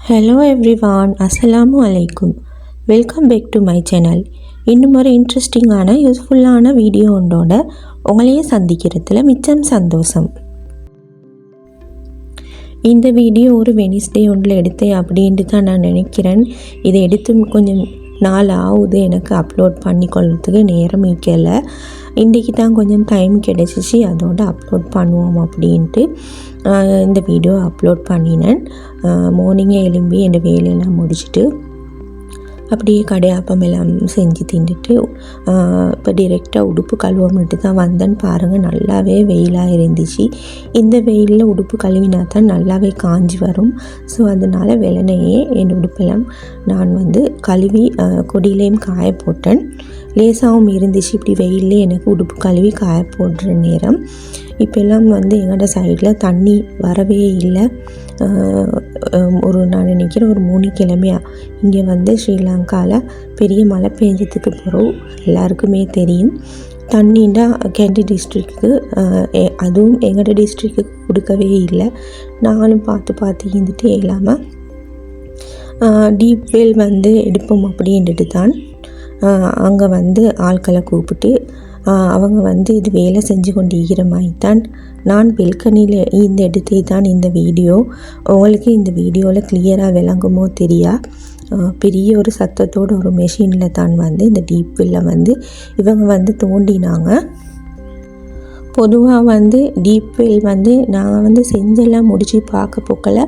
Hello everyone அஸ்ஸலாமு அலைக்கும் welcome back to my channel இன்னும் ஒரு இன்ட்ரெஸ்டிங்கான யூஸ்ஃபுல்லான வீடியோ ஒன்றோட உங்களையே சந்திக்கிறதுல மிச்சம் சந்தோஷம். இந்த வீடியோ ஒரு வெனிஸ்டே ஒன்றில் எடுத்தேன் அப்படின்ட்டு தான் நான் நினைக்கிறேன். இதை எடுத்து கொஞ்சம் நாள் ஆகுது எனக்கு அப்லோட் பண்ணி கொள்றதுக்கு நேரம் இருக்கல இன்றைக்கி தான் கொஞ்சம் டைம் கிடச்சிச்சு அதோட அப்லோட் பண்ணுவோம் அப்படின்ட்டு. இந்த வீடியோ அப்லோட் பண்ணினேன். மார்னிங்கே எழும்பி என் வேலையெல்லாம் முடிச்சுட்டு அப்படியே கடையாப்பம் எல்லாம் செஞ்சு தின்றுட்டு இப்போ டிரெக்டாக உடுப்பு கழுவமிட்டு தான் வந்தேன்னு பாருங்கள் நல்லாவே வெயிலாக இருந்துச்சு. இந்த வெயிலில் உடுப்பு கழுவினா தான் நல்லாவே காஞ்சி வரும். ஸோ அதனால் வெள்ளனையே என் உடுப்பெல்லாம் நான் வந்து கழுவி கொடியிலையும் காய போட்டேன். லேசாகவும் இருந்துச்சு. இப்படி வெயிலே எனக்கு உடுப்பு கழுவி காய போடுற நேரம். இப்போல்லாம் வந்து எங்கள்கிட்ட சைடில் தண்ணி வரவே இல்லை. ஒரு நான் நினைக்கிறேன் ஒரு மூணு கிழமையா. இங்கே வந்து ஸ்ரீலங்காவில் பெரிய மழை பெஞ்சதுக்கு பிறகு எல்லாருக்குமே தெரியும். தண்ணின்னா கேண்டி டிஸ்ட்ரிக்ட்டுக்கு அதுவும் எங்கள்கிட்ட டிஸ்ட்ரிக்ட்டுக்கு கொடுக்கவே இல்லை. நானும் பார்த்து பார்த்து இருந்துட்டு இல்லாமல் டீப் வெல் வந்து எடுப்போம் அப்படின்ட்டு தான் அங்கே வந்து ஆட்களை கூப்பிட்டு அவங்க வந்து இது வேலை செஞ்சு கொண்டு மாதிரி தான் நான் பெல்கனியில் இந்த இடத்தை தான் இந்த வீடியோ உங்களுக்கு இந்த வீடியோவில் கிளியராக விளங்குமோ தெரியா? பெரிய ஒரு சத்தத்தோட ஒரு மெஷினில் தான் வந்து இந்த டீப் வந்து இவங்க வந்து தோண்டினாங்க. பொதுவாக வந்து டீப் வெல் வந்து நாங்கள் வந்து செஞ்செல்லாம் முடித்து பார்க்க போக்கல.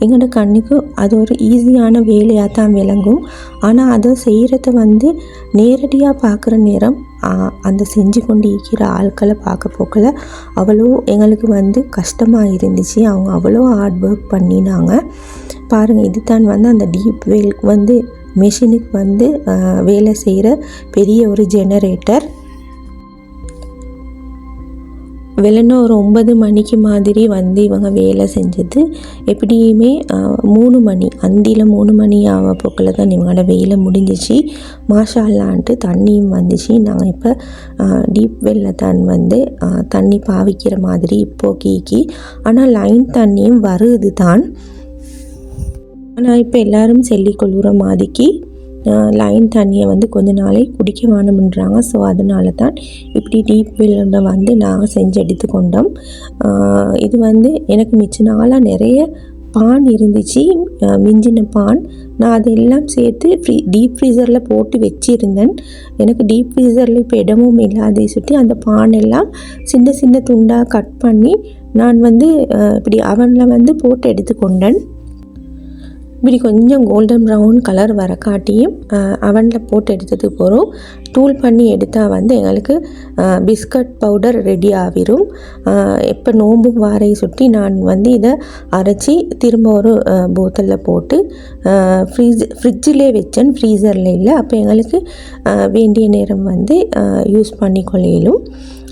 எங்களோட கண்ணுக்கு அது ஒரு ஈஸியான வேலையாக தான் விளங்கும். ஆனால் அதை செய்கிறத வந்து நேரடியாக பார்க்குற நேரம் அந்த செஞ்சு கொண்டு இருக்கிற ஆட்களை பார்க்க போக்கல அவ்வளோ எங்களுக்கு வந்து கஷ்டமாக இருந்துச்சு. அவங்க அவ்வளோ ஹார்ட் ஒர்க் பண்ணினாங்க. பாருங்கள் இது தான் வந்து அந்த டீப் வேல் வந்து மிஷினுக்கு வந்து வேலை செய்கிற பெரிய ஒரு ஜெனரேட்டர் வெள்ளன ஒரு ஒன்பது மணிக்கு மாதிரி வந்து இவங்க வேலை செஞ்சது. எப்படியுமே மூணு மணி அந்தியில் மூணு மணி ஆக போக்கில் தான் இவங்களோட வேலை முடிஞ்சிச்சு. மாஷால்லான்ட்டு தண்ணியும் வந்துச்சு. நாங்கள் இப்போ டீப் வெல்ல தான் வந்து தண்ணி பாவிக்கிற மாதிரி இப்போ கீக்கி. ஆனால் லைன் தண்ணியும் வருது தான் ஆனால் இப்போ எல்லாரும் சொல்லிக்கொள்கிற மாதிரிக்கு லைன் தண்ணியை வந்து கொஞ்ச நாளே குடிக்க வேணும்ன்றாங்க. ஸோ அதனால தான் இப்படி டீப் வெல்ல வந்து நாங்கள் செஞ்சு எடுத்துக்கொண்டோம். கொண்டோம் இது வந்து எனக்கு மிச்ச நாளாக நிறைய பான் இருந்துச்சு. மிஞ்சின பான். நான் அதெல்லாம் சேர்த்து ஃப்ரீ டீப் ஃப்ரீசரில் போட்டு வச்சிருந்தேன். எனக்கு டீப் ஃப்ரீசரில் இப்போ இடமும் இல்லாத சுற்றி அந்த பான் எல்லாம் சின்ன சின்ன துண்டாக கட் பண்ணி நான் வந்து இப்படி அவனில் வந்து போட்டு எடுத்துக்கொண்டேன். இப்படி கொஞ்சம் கோல்டன் ப்ரௌன் கலர் வர காட்டியும் அவனில் போட்டு எடுத்ததுக்கு போகிறோம் தூள் பண்ணி எடுத்தால் வந்து எங்களுக்கு பிஸ்கட் பவுடர் ரெடி ஆகிரும் இப்போ நோம்பு வாரை சுற்றி நான் வந்து இதை அரைச்சி திரும்ப ஒரு போத்தலில் போட்டு ஃப்ரிட்ஜ் ஃப்ரிட்ஜிலே வச்சேன். ஃப்ரீசரில் இல்லை. அப்போ எங்களுக்கு வேண்டிய நேரம் வந்து யூஸ் பண்ணி கொள்ளையிலும்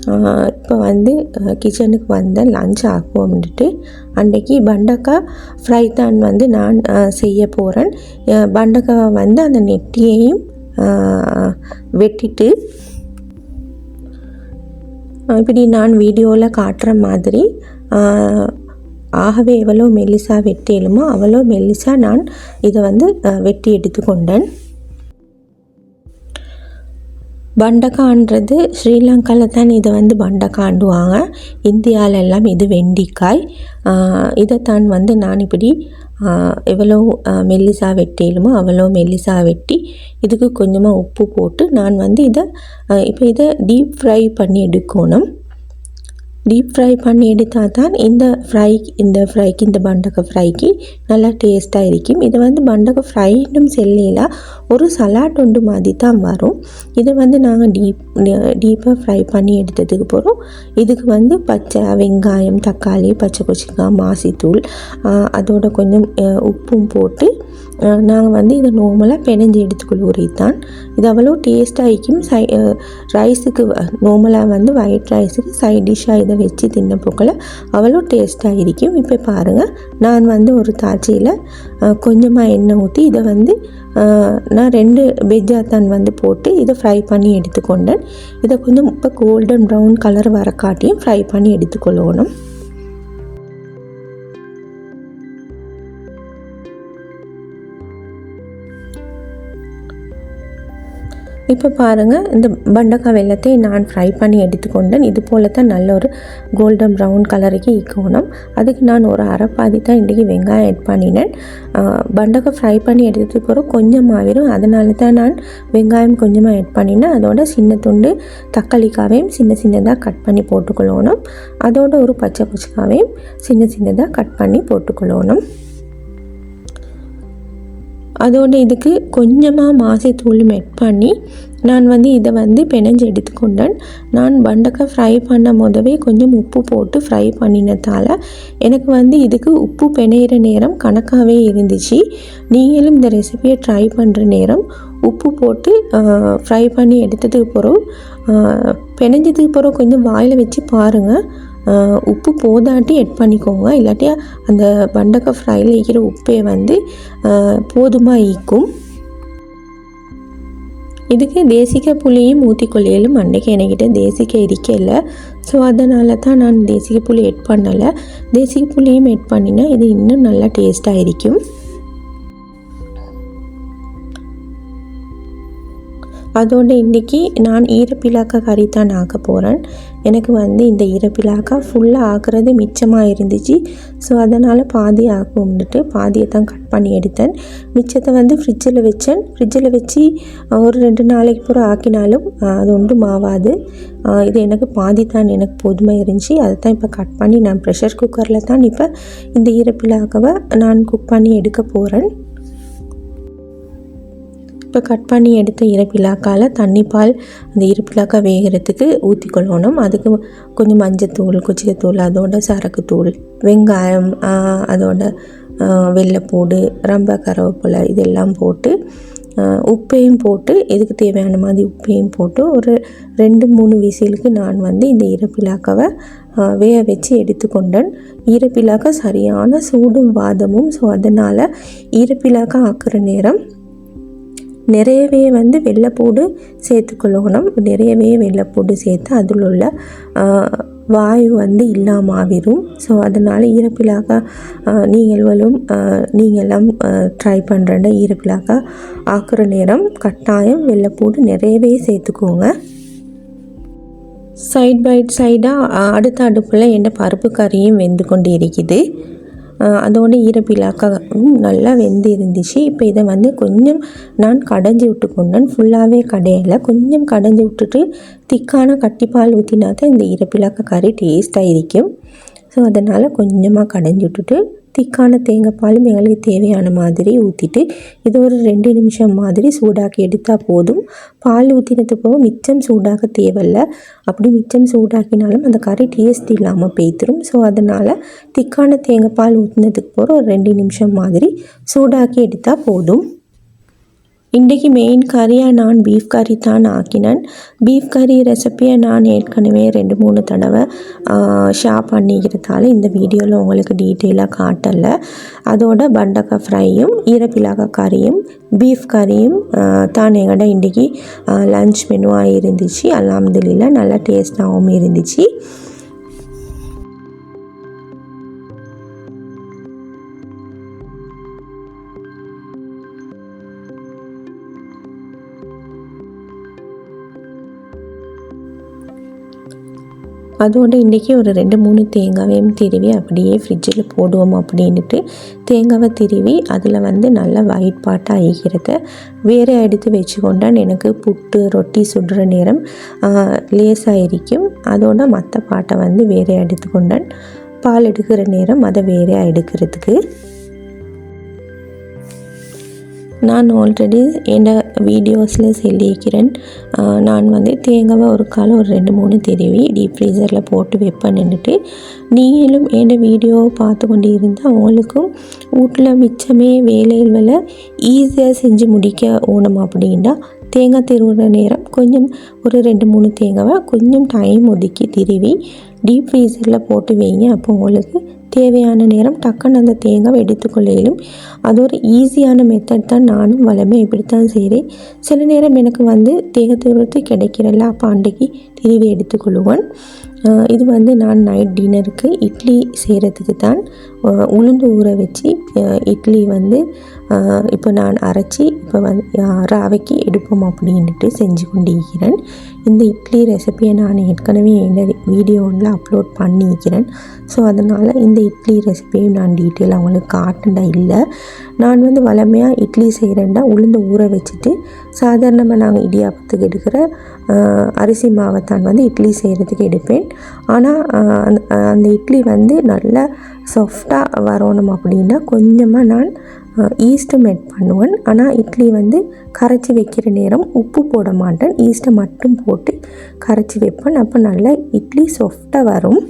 இப்போ வந்து கிச்சனுக்கு வந்த லஞ்ச் ஆக்குவோம்னுட்டு அன்றைக்கி பண்டக்காய் ஃப்ரை தான் வந்து நான் செய்ய போகிறேன் பண்டக்காவை வந்து அந்த நெட்டியையும் வெட்டிட்டு இப்படி நான் வீடியோவில் காட்டுற மாதிரி ஆகவே எவ்வளோ மெல்லிசாக வெட்டியலுமோ அவ்வளோ மெல்லிசாக நான் இதை வந்து வெட்டி எடுத்துக்கொண்டேன். பண்டக்கான்றது ஸ்ரீலங்காவில் தான் இதை வந்து பண்டக்காண்டுவாங்க. இந்தியாவில் எல்லாம் இது வெண்டிக்காய். இதைத்தான் வந்து நான் இப்படி எவ்வளோ மெல்லிசா வெட்டிலுமோ அவ்வளோ மெல்லிசா வெட்டி இதுக்கு கொஞ்சமாக உப்பு போட்டு நான் வந்து இதை இப்போ இதை டீப் ஃப்ரை பண்ணி எடுக்கணும். டீப் ஃப்ரை பண்ணி எடுத்தால் தான் இந்த ஃப்ரை இந்த ஃப்ரைக்கு இந்த பண்டக்காய் ஃப்ரைக்கு நல்லா டேஸ்ட்டாக இருக்கும். இது வந்து பண்டக்க ஃப்ரைன்னும் செல்லையில் ஒரு சலாட் ஒன்று மாதிரி தான் வரும். இதை வந்து நாங்கள் டீப் டீப்பாக ஃப்ரை பண்ணி எடுத்ததுக்கு போகிறோம் இதுக்கு வந்து பச்சை வெங்காயம் தக்காளி பச்சை கொச்சிக்காய் மாசித்தூள் அதோட கொஞ்சம் உப்பும் போட்டு நாங்கள் வந்து இதை நோமலாக பிணைஞ்சு எடுத்துக்கொள்வது தான் இது அவ்வளோ டேஸ்ட்டாக இருக்கும். சை ரைஸுக்கு நோமலாக வந்து ஒயிட் ரைஸுக்கு சைட் டிஷ்ஷாக இதை வச்சு தின்ன போக்கில் அவ்வளோ டேஸ்ட்டாக இருக்கும். இப்போ பாருங்கள் நான் வந்து ஒரு தாச்சியில் கொஞ்சமாக எண்ணெய் ஊற்றி இதை வந்து நான் ரெண்டு பெஜ்ஜாத்தான் வந்து போட்டு இதை ஃப்ரை பண்ணி எடுத்துக்கொண்டேன். இதை கொஞ்சம் இப்போ கோல்டன் ப்ரௌன் கலர் வர காட்டியும் ஃப்ரை பண்ணி எடுத்துக்கொள்ளணும். இப்போ பாருங்கள் இந்த பண்டக்காய் வெள்ளத்தை நான் ஃப்ரை பண்ணி எடுத்துக்கொண்டேன். இது போல தான் நல்ல ஒரு கோல்டன் ப்ரௌன் கலருக்கு ஈக்கணும் அதுக்கு நான் ஒரு அரைப்பாதி தான் இன்றைக்கி வெங்காயம் ஆட் பண்ணினேன். பண்டக்காய் ஃப்ரை பண்ணி எடுத்துட்டு போகிறோம் கொஞ்சமாகிடும் அதனால தான் நான் வெங்காயம் கொஞ்சமாக ஆட் பண்ணினேன். அதோட சின்ன துண்டு தக்காளிக்காவையும் சின்ன சின்னதாக கட் பண்ணி போட்டுக்கொள்ளணும். அதோட ஒரு பச்சை பச்சைக்காவையும் சின்ன சின்னதாக கட் பண்ணி போட்டுக்கொள்ளணும். அதோடு இதுக்கு கொஞ்சமாக மாசத்தூள் மெட் பண்ணி நான் வந்து இதை வந்து பிணைஞ்சு எடுத்துக்கொண்டேன். நான் பண்டக்காய் ஃப்ரை பண்ண போதவே கொஞ்சம் உப்பு போட்டு ஃப்ரை பண்ணினதால் எனக்கு வந்து இதுக்கு உப்பு பிணையிற நேரம் கணக்காகவே இருந்துச்சு. நீங்களும் இந்த ரெசிபியை ட்ரை பண்ணுற நேரம் உப்பு போட்டு ஃப்ரை பண்ணி எடுத்ததுக்கு பிறகு பிணைஞ்சதுக்கு பிறகு கொஞ்சம் வாயில் வச்சு பாருங்கள் உப்பு போதாட்டி எட் பண்ணிக்கோங்க. இல்லாட்டி அந்த பண்டக்காய் ஃப்ரையில் இருக்கிற உப்பே வந்து போதுமாக ஈக்கும். இதுக்கு தேசிக்க புளியும் ஊற்றிக்கொள்ளையிலும் அன்றைக்கு என்கிட்ட தேசிக்க இருக்கல ஸோ அதனால தான் நான் தேசிக்க புளி எட் பண்ணலை. தேசிக்க புளியும் எட் பண்ணினா இது இன்னும் நல்லா டேஸ்ட்டாக இருக்கும். அதோடு இன்றைக்கி நான் ஈரப்பிலாக்கா கறி தான் ஆக்க போகிறேன் எனக்கு வந்து இந்த ஈரப்பிலாக்கா ஃபுல்லாக ஆக்குறது மிச்சமாக இருந்துச்சு. ஸோ அதனால் பாதி ஆக்கும்னுட்டு பாதியை தான் கட் பண்ணி எடுத்தேன். மிச்சத்தை வந்து ஃப்ரிட்ஜில் வச்சேன். ஃப்ரிட்ஜில் வச்சு ஒரு ரெண்டு நாளைக்கு பூரா ஆக்கினாலும் அது ஒன்றும் ஆகாது இது எனக்கு பாதி தான் எனக்கு போதுமாக இருந்துச்சு. அதை தான் இப்போ கட் பண்ணி நான் ப்ரெஷர் குக்கரில் தான் இப்போ இந்த ஈரப்பிலாக்காவை நான் குக் பண்ணி எடுக்க போகிறேன் இப்போ கட் பண்ணி எடுத்த இறப்பிலாக்கால் பால் அந்த இறப்பிலாக்கா வேகிறதுக்கு ஊற்றிக்கொள்ளணும் அதுக்கு கொஞ்சம் மஞ்சத்தூள் குச்சிக்கத்தூள் அதோட சரக்குத்தூள் வெங்காயம் அதோட வெள்ளைப்பூடு ரொம்ப கருவேப்பிலை இதெல்லாம் போட்டு உப்பையும் போட்டு இதுக்கு தேவையான மாதிரி உப்பையும் போட்டு ஒரு ரெண்டு மூணு விசிலுக்கு நான் வந்து இந்த இறப்பிலாக்காவை வேக வச்சு எடுத்துக்கொண்டேன். ஈரப்பிலாக்கா சரியான சூடும் வாதமும் ஸோ அதனால் ஈரப்பிலாக்கா ஆக்குற நேரம் நிறையவே வந்து வெள்ளைப்பூடு சேர்த்துக்கொள்ளணும். நிறையவே வெள்ளைப்பூடு சேர்த்து அதில் உள்ள வாயு வந்து இல்லாமல் ஆவிடும் ஸோ அதனால் ஈரப்பிலாக்கா நீங்களும் நீங்கள்லாம் ட்ரை பண்ணுறேன் ஈரப்பிலாக ஆக்குற நேரம் கட்டாயம் வெள்ளைப்பூடு நிறையவே சேர்த்துக்கோங்க. சைட் பை சைடாக அடுத்த அடுப்பில் எந்த பருப்பு கறியும் வெந்து கொண்டு இருக்குது அதோட ஈரப்பிலாக்காவும் நல்லா வெந்து இருந்துச்சு இப்போ இதை வந்து கொஞ்சம் நான் கடைஞ்சி விட்டு கொண்டேன் ஃபுல்லாகவே கடையில். கொஞ்சம் கடைஞ்சி விட்டுட்டு திக்கான கட்டிப்பால் ஊற்றினா தான் இந்த ஈரப்பிலாக்கா கறி டேஸ்ட்டாக இருக்கும். ஸோ அதனால் கொஞ்சமாக கடைஞ்சி விட்டுட்டு திக்கான தேங்காய் பாலும் எங்களுக்கு தேவையான மாதிரி ஊற்றிட்டு இது ஒரு ரெண்டு நிமிஷம் மாதிரி சூடாக்கி எடுத்தால் போதும். பால் ஊற்றினது போக மிச்சம் சூடாக்க தேவையில்லை. அப்படி மிச்சம் சூடாக்கினாலும் அந்த கறி டேஸ்ட் இல்லாமல் பேய்த்துரும். ஸோ அதனால் திக்கான தேங்காய் பால் ஊற்றினதுக்கு போகிற ஒரு ரெண்டு நிமிஷம் மாதிரி சூடாக்கி எடுத்தால் போதும். இன்றைக்கி மெயின் கறியாக நான் பீஃப் கறி தான் ஆக்கினேன். பீஃப் கறி ரெசிப்பியை நான் ஏற்கனவே ரெண்டு மூணு தடவை ஷேர் பண்ணிக்கிறதால இந்த வீடியோவில் உங்களுக்கு டீட்டெயிலாக காட்டலை. அதோட பண்டக்காய் ஃப்ரையும் ஈரப்பிலாக்காய் கறியும் பீஃப் கறியும் தான் எங்கள்ட இன்றைக்கி லன்ச் மெனுவாக இருந்துச்சு. அல்லாமதுல நல்லா டேஸ்ட்டாகவும் இருந்துச்சு. அதோடு இன்றைக்கி ஒரு ரெண்டு மூணு தேங்காவையும் திருவி அப்படியே ஃப்ரிட்ஜில் போடுவோம் அப்படின்ட்டு தேங்காவை திருவி அதில் வந்து நல்லா ஒயிட் பாட்டாக ஆகிக்கிறத வேறு எடுத்து வச்சுக்கொண்டான் எனக்கு புட்டு ரொட்டி சுடுற நேரம் லேசாக இருக்கும் அதோட மற்ற பாட்டை வந்து வேறு எடுத்துக்கொண்டான். பால் எடுக்கிற நேரம் அதை வேறையாக எடுக்கிறதுக்கு. நான் ஆல்ரெடி என் வீடியோஸில் சொல்லியிருக்கிறேன். நான் வந்து தேங்காவை ஒரு காலம் ஒரு ரெண்டு மூணு திருவி டீப் ஃப்ரீசரில் போட்டு வைப்பேன் நின்றுட்டு நீங்களும் என் வீடியோவை பார்த்து கொண்டு இருந்தால் அவங்களுக்கும் வீட்டில் மிச்சமே வேலைகளை ஈஸியாக செஞ்சு முடிக்க ஓணும் அப்படின்னா தேங்காய் திருவுற நேரம் கொஞ்சம் ஒரு ரெண்டு மூணு தேங்காவை கொஞ்சம் டைம் ஒதுக்கி திருவி டீப் ஃப்ரீசரில் போட்டு வைங்க. அப்போ உங்களுக்கு தேவையான நேரம் டக்குன்னு அந்த தேங்காவை எடுத்துக்கொள்ளையிலும். அது ஒரு ஈஸியான மெத்தட் தான் நானும் வளமே இப்படித்தான் செய்கிறேன் சில நேரம் எனக்கு வந்து தேங்காய் துருவத்து கிடைக்கிறல்ல அப்போ அன்றைக்கு திருவி எடுத்துக்கொள்ளுவேன். இது வந்து நான் நைட் டின்னருக்கு இட்லி செய்கிறதுக்கு தான் உளுந்து ஊற வச்சு இட்லி வந்து இப்போ நான் அரைச்சி இப்போ வந்து ராவைக்கு எடுப்போம் அப்படின்ட்டு செஞ்சு கொண்டிருக்கிறேன். இந்த இட்லி ரெசிபியை நான் ஏற்கனவே என்னோட வீடியோவில் அப்லோட் பண்ணியிருக்கிறேன். ஸோ அதனால் இந்த இட்லி ரெசிபியும் நான் டீட்டெயில் அவங்களுக்கு காட்டுண்டா இல்லை. நான் வந்து வளமையாக இட்லி செய்கிறேன்டா உளுந்து ஊற வச்சுட்டு சாதாரணமாக நாங்கள் இடியாப்பத்துக்கு எடுக்கிற அரிசி அரிசி மாவைத்தான் வந்து இட்லி செய்கிறதுக்கு எடுப்பேன். ஆனால் அந்த அந்த இட்லி வந்து நல்லா சாஃப்டாக வரணும் அப்படின்னா கொஞ்சமாக நான் ஈஸ்ட்டும் ஆட் பண்ணுவேன். ஆனால் இட்லி வந்து கரைச்சி வைக்கிற நேரம் உப்பு போட மாட்டேன். ஈஸ்ட்டை மட்டும் போட்டு கரைச்சி வைப்பேன். அப்போ நல்லா இட்லி சாஃப்டாக வரும்.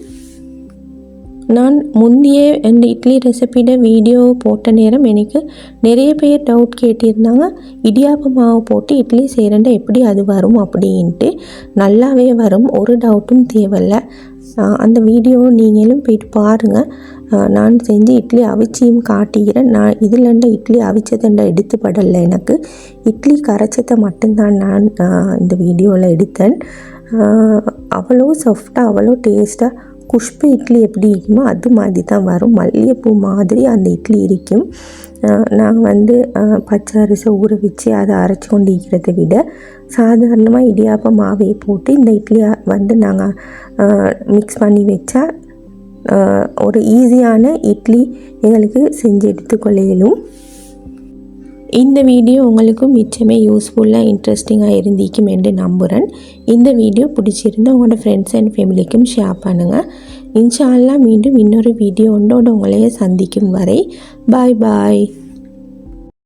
நான் முந்தைய இந்த இட்லி ரெசிபியோட வீடியோ போட்ட நேரம் எனக்கு நிறைய பேர் டவுட் கேட்டிருந்தாங்க. இடியாப்ப மாவு போட்டு இட்லி செய்கிறேன்டா எப்படி அது வரும் அப்படின்ட்டு. நல்லாவே வரும். ஒரு டவுட்டும் தேவையில்ல. அந்த வீடியோ நீங்களும் போயிட்டு பாருங்கள் நான் செஞ்சு இட்லி அவிச்சியும் காட்டுகிறேன் நான் இதுலண்ட இட்லி அவிச்சதண்ட எடுத்து படலை எனக்கு. இட்லி கரைச்சதை மட்டும்தான் நான் இந்த வீடியோவில் எடுத்தேன். அவ்வளோ சாஃப்டாக அவ்வளோ டேஸ்ட்டாக குஷ்பு இட்லி எப்படி இருக்குமோ அது மாதிரி தான் வரும். மல்லிகைப்பூ மாதிரி அந்த இட்லி இருக்கும். நாங்கள் வந்து பச்சை அரிசை ஊற வச்சு அதை அரைச்சி கொண்டு இருக்கிறத விட சாதாரணமாக இடியாப்ப மாவையை போட்டு இந்த இட்லியை வந்து நாங்கள் மிக்ஸ் பண்ணி வச்சா ஒரு ஈஸியான இட்லி எங்களுக்கு செஞ்சு எடுத்துக்கொள்ள இயலும் இந்த வீடியோ உங்களுக்கும் மிச்சமே யூஸ்ஃபுல்லாக இன்ட்ரெஸ்டிங்காக இருந்திக்கும் என்று நம்புகிறேன் இந்த வீடியோ பிடிச்சிருந்தால் உங்களோட ஃப்ரெண்ட்ஸ் அண்ட் ஃபேமிலிக்கும் ஷேர் பண்ணுங்கள் இன்ஷால்லாம் மீண்டும் இன்னொரு வீடியோ ஒன்றோட உங்களையே சந்திக்கும் வரை பாய் பாய்